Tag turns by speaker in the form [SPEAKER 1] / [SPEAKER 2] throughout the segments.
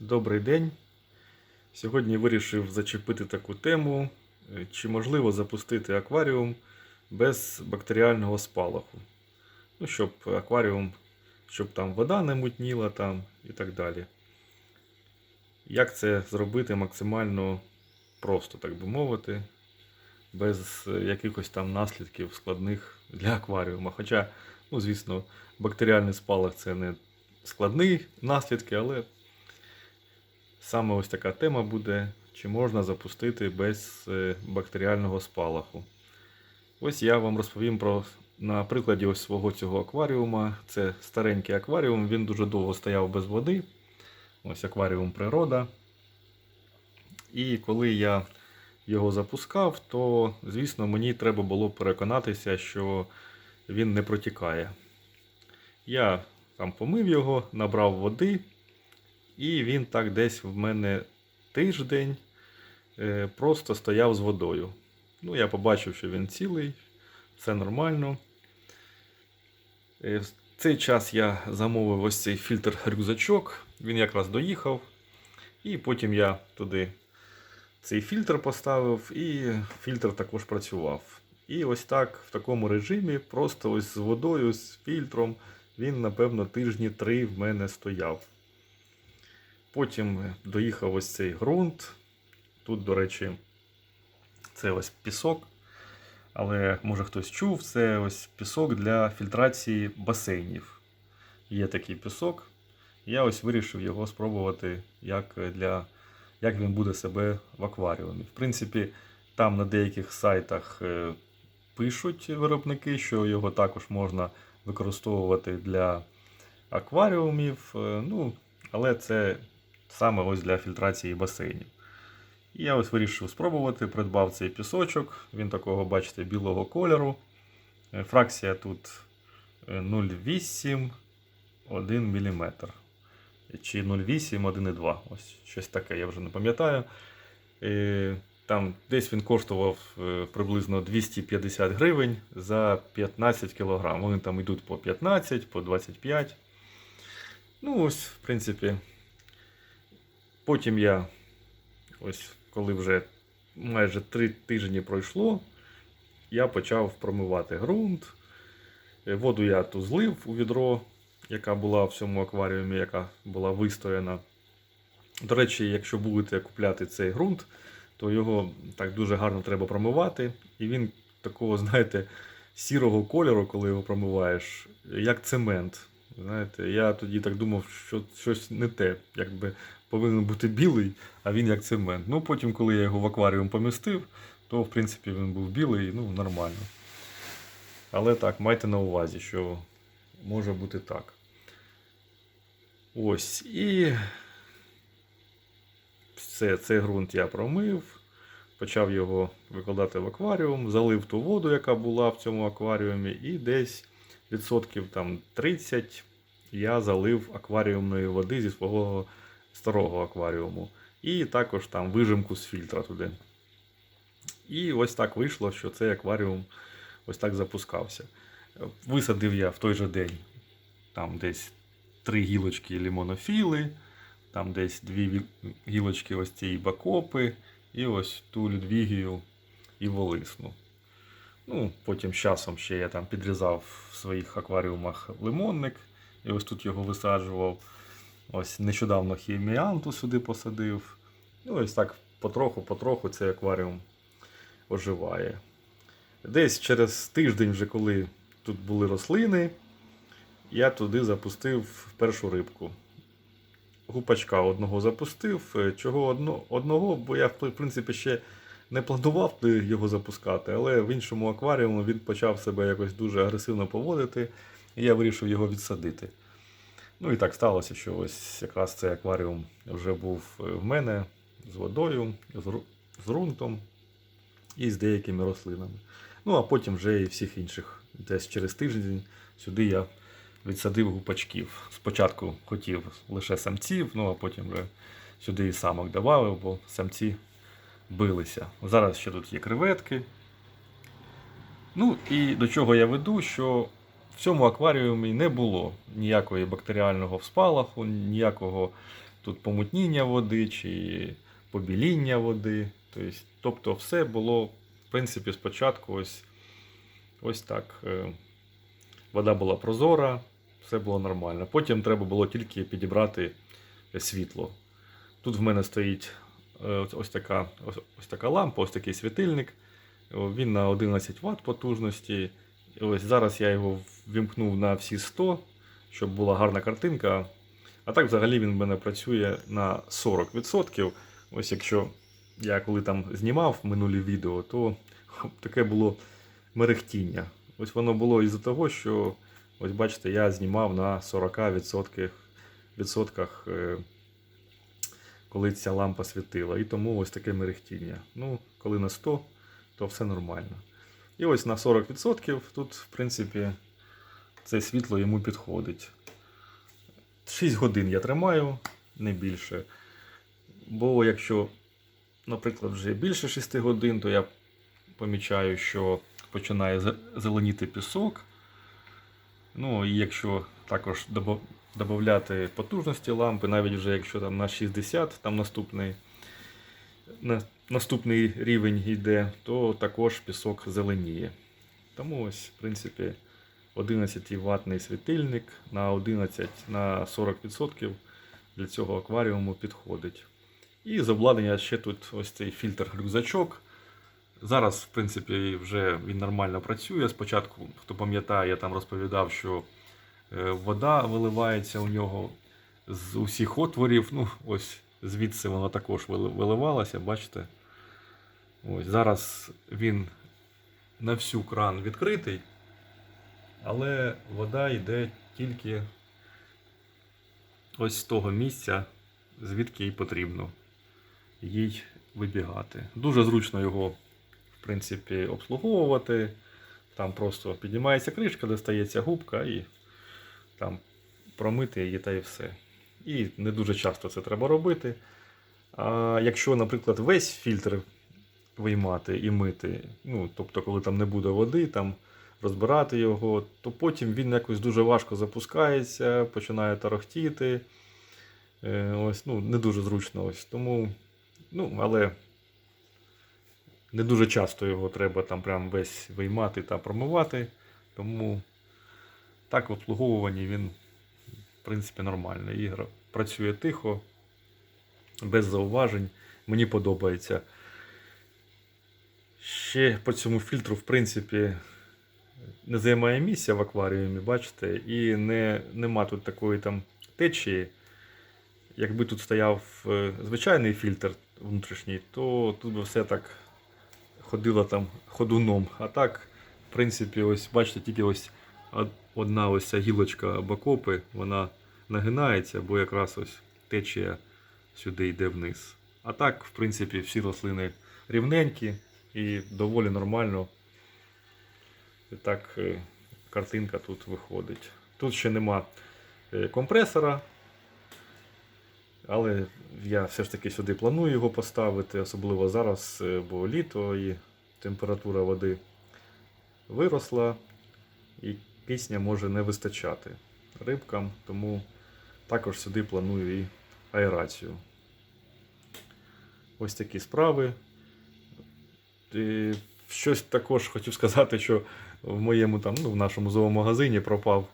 [SPEAKER 1] Добрий день. Сьогодні вирішив зачепити таку тему, е, чи можливо запустити акваріум без бактеріального спалаху. Ну, щоб акваріум, щоб там вода не мутніла там і так далі. Як це зробити максимально просто, так би мовити, без е, якихось там наслідків складних для акваріума. Хоча, ну, звісно, бактеріальний спалах це не складні наслідки, але Саме ось така тема буде, чи можна запустити без е, бактеріального спалаху. Ось я вам розповім про на прикладі ось свого цього акваріума. Це старенький акваріум, він дуже довго стояв без води. Ось акваріум природа. І коли я його запускав, то, звісно, мені треба було переконатися, що він не протікає. Я там помив його, набрав води. І він так десь в мене тиждень е, просто стояв з водою. Ну, я побачив, що він цілий, все нормально. Е, В цей час я замовив ось цей фільтр рюкзачок. Він якраз доїхав. І потім я туди цей фільтр поставив, і фільтр також працював. І ось так, в такому режимі, просто ось з водою, з фільтром, він, напевно, тижні три в мене стояв. Потім доїхав ось цей ґрунт. Тут, до речі, це ось пісок. Але може хтось чув, це ось пісок для фільтрації басейнів. Є такий пісок. Я ось вирішив його спробувати, як, для, як він буде себе в акваріумі. В принципі, там на деяких сайтах е, пишуть виробники, що його також можна використовувати для акваріумів. Е, Ну, але це саме ось для фільтрації басейнів. І я ось вирішив спробувати, придбав цей пісочок. Він такого, бачите, білого кольору. Е, Фракція тут е, 0,8 1 мм. Чи 0,8 1,2. Ось щось таке, я вже не пам'ятаю. Е, Там десь він коштував е, приблизно 250 гривень за 15 кг. Вони там йдуть по 15, по 25. Ну, ось, в принципі, Потім я, ось коли вже майже три тижні пройшло, я почав промивати ґрунт. Е, Воду я ту злив у відро, яка була в цьому акваріумі, яка була вистояна. До речі, якщо будете купляти цей ґрунт, то його так дуже гарно треба промивати. І він такого, знаєте, сірого кольору, коли його промиваєш, як цемент. Знаєте, я тоді так думав, що щось не те, якби повинен бути білий, а він як цемент. Ну потім, коли я його в акваріум помістив, то в принципі він був білий, ну нормально. Але так, майте на увазі, що може бути так. Ось. І все, цей ґрунт я промив, почав його викладати в акваріум, залив ту воду, яка була в цьому акваріумі, і десь відсотків там 30 я залив акваріумної води зі свого старого акваріуму. І також там вижимку з фільтра туди. І ось так вийшло, що цей акваріум ось так запускався. Висадив я в той же день там десь три гілочки лімонофіли, там десь дві гілочки ось цієї бакопи, і ось ту людвігію і волисну. Ну, потім з часом ще я там підрізав в своїх акваріумах лимонник, і ось тут його висаджував. Ось нещодавно хіміанту сюди посадив. Ну, ось так потроху-потроху цей акваріум оживає. Десь через тиждень, вже коли тут були рослини, я туди запустив першу рибку. Гупачка одного запустив. Е, Чого одного, бо я в принципі ще не планував його запускати, але в іншому акваріумі він почав себе якось дуже агресивно поводити, і я вирішив його відсадити. Ну і так сталося, що ось якраз цей акваріум вже був е, в мене з водою, з ру- з ґрунтом і з деякими рослинами. Ну а потім вже і всіх інших. Десь через тиждень сюди я відсадив гупачків. Спочатку хотів лише самців, ну а потім вже сюди і самок додав, бо самці билися. Зараз ще тут є креветки. Ну і до чого я веду, що в цьому акваріумі не було ніякої бактеріального спалаху, ніякого тут помутніння води чи побіління води. Тобто, тобто все було, в принципі, спочатку ось, ось так. е, Вода була прозора, все було нормально. Потім треба було тільки підібрати світло. Тут в мене стоїть ось- ось така, ось, ось така лампа, ось такий світильник. Він на 11 Вт потужності. Ось зараз я його ввімкнув на всі 100, щоб була гарна картинка. А так взагалі він в мене працює на 40%. Ось якщо я коли там знімав минулі відео, то таке було мерехтіння. Ось воно було із-за того, що ось бачите, я знімав на 40% відсотках, е, коли ця лампа світила. І тому ось таке мерехтіння. Ну, коли на 100, то все нормально. І ось на 40% тут, в принципі, це світло йому підходить. 6 годин я тримаю, не більше. Бо якщо, наприклад, вже більше 6 годин, то я помічаю, що починає зеленіти пісок. Ну і якщо також додати потужності лампи, навіть вже якщо там на 60, там наступний, на, наступний рівень йде, то також пісок зеленіє. Тому ось, в принципі, 11 ватний світильник на 11 на 40% для цього акваріуму підходить. І з обладнання ще тут ось цей фільтр-рюкзачок. Зараз, в принципі, вже він нормально працює. Спочатку, хто пам'ятає, я там розповідав, що вода виливається у нього з усіх отворів. Ну, ось звідси воно також вили- виливалося, бачите? Ось зараз він на всю кран відкритий, але вода йде тільки ось з того місця, звідки їй потрібно їй вибігати. Дуже зручно його, в принципі, обслуговувати. Там просто піднімається кришка, достається губка і там промити її та і все. І не дуже часто це треба робити. А якщо, наприклад, весь фільтр виймати і мити, ну, тобто, коли там не буде води, там розбирати його, то потім він якось дуже важко запускається, починає тарахтіти. Е, Ось, ну, не дуже зручно. Ось. Тому, ну, але не дуже часто його треба там прям весь виймати та промивати. Тому так в обслуговуванні він, в принципі, нормальний. І гра- працює тихо, без зауважень. Мені подобається. Ще по цьому фільтру, в принципі, не займає місця в акваріумі, бачите, і не, нема тут такої там течії. Якби тут стояв е, звичайний фільтр внутрішній, то тут би все так ходило там ходуном. А так, в принципі, ось бачите, тільки ось одна ось ця гілочка бакопи, вона нагинається, бо якраз ось течія сюди йде вниз. А так, в принципі, всі рослини рівненькі і доволі нормально. І так е, картинка тут виходить. Тут ще нема е, компресора, але я все ж таки сюди планую його поставити, особливо зараз, е, бо літо і температура води виросла, і кисня може не вистачати рибкам, тому також сюди планую і аерацію. Ось такі справи. І щось також хотів сказати, що в моєму там, ну, в нашому зоомагазині пропав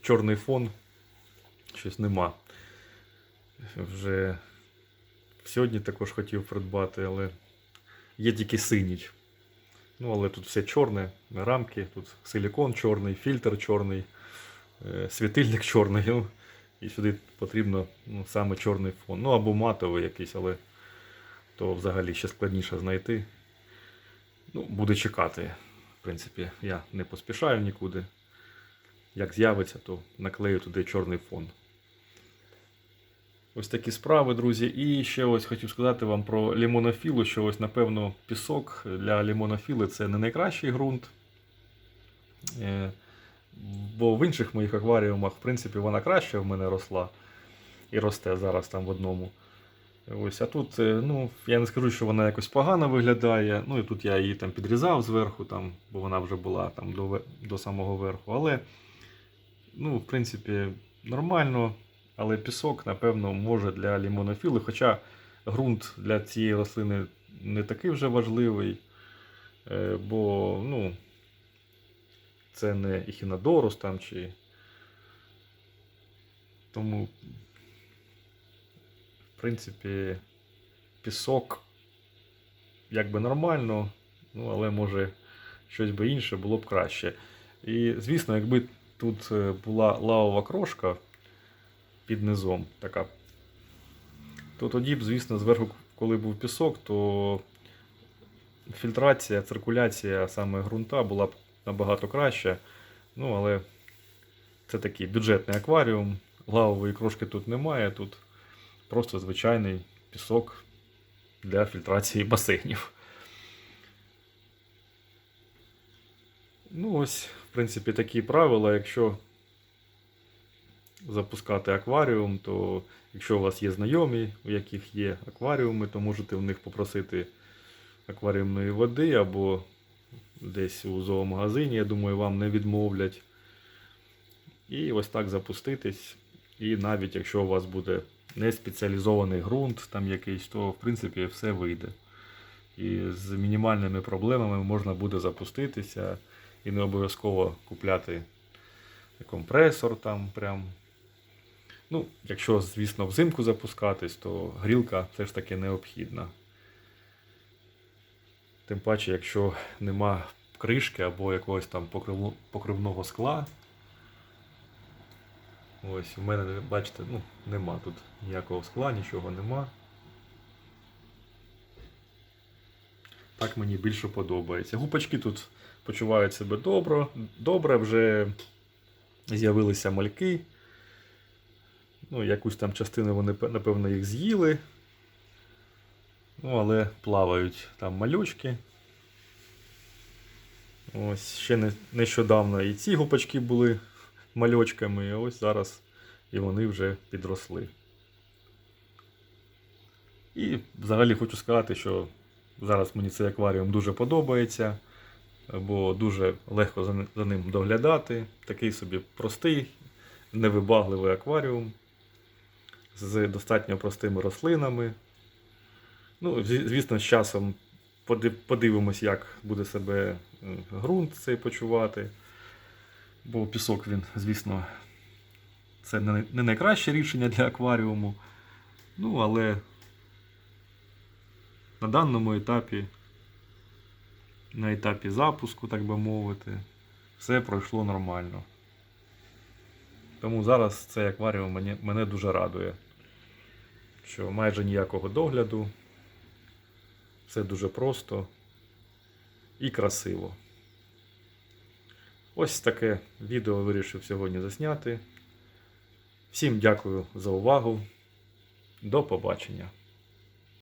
[SPEAKER 1] чорний фон. Щось нема. Вже сьогодні також хотів придбати, але є тільки синій. Ну, але тут все чорне, рамки, тут силікон чорний, фільтр чорний, е, світильник чорний. Ну, і сюди потрібно ну, саме чорний фон. Ну або матовий якийсь, але то взагалі ще складніше знайти. Ну, буде чекати. В принципі, я не поспішаю нікуди. Як з'явиться, то наклею туди чорний фон. Ось такі справи, друзі. І ще ось хотів сказати вам про лімонофілу, що ось, напевно, пісок для лімонофіли це не найкращий ґрунт. Е, Бо в інших моїх акваріумах, в принципі, вона краще в мене росла і росте зараз там в одному. Ось, а тут, е, ну, я не скажу, що вона якось погано виглядає. Ну і тут я її там підрізав зверху, там, бо вона вже була там до, до самого верху. Але, ну, в принципі, нормально. Але пісок, напевно, може для лімонофіли, хоча ґрунт для цієї рослини не такий вже важливий, е, бо ну, це не ехінодорус там чи. Тому, в принципі, пісок якби нормально, ну, але може щось би інше було б краще. І, звісно, якби тут е, була лавова крошка під низом, така, то тоді б, звісно, зверху, коли був пісок, то фільтрація, циркуляція саме ґрунта була б набагато краща. Ну, але це такий бюджетний акваріум. Лавової крошки тут немає, тут просто звичайний пісок для фільтрації басейнів. Ну, ось, в принципі, такі правила. Якщо запускати акваріум, то якщо у вас є знайомі, у яких є акваріуми, то можете в них попросити акваріумної води або десь у зоомагазині, я думаю, вам не відмовлять. І ось так запуститись. І навіть якщо у вас буде не спеціалізований ґрунт там якийсь, то в принципі все вийде. І з мінімальними проблемами можна буде запуститися і не обов'язково купляти компресор там прям. Ну, якщо, звісно, взимку запускатись, то грілка все ж таки необхідна. Тим паче, якщо нема кришки або якогось там покривного скла. Ось, у мене, бачите, ну, нема тут ніякого скла, нічого нема. Так мені більше подобається. Гупачки тут почувають себе добре, добре вже з'явилися мальки. Ну, якусь там частину вони, напевно, їх з'їли. Ну, але плавають там малючки. Ось ще не, нещодавно і ці гупачки були мальочками, а ось зараз і вони вже підросли. І взагалі хочу сказати, що зараз мені цей акваріум дуже подобається, бо дуже легко за ним доглядати. Такий собі простий, невибагливий акваріум з достатньо простими рослинами. Ну, звісно, з часом подивимось, як буде себе е, ґрунт цей почувати. Бо пісок він, звісно, це не найкраще рішення для акваріуму. Ну, але на даному етапі, на етапі запуску, так би мовити, все пройшло нормально. Тому зараз цей акваріум мене, мене дуже радує, що майже ніякого догляду, все дуже просто і красиво. Ось таке відео вирішив сьогодні засняти. Всім дякую за увагу. До побачення.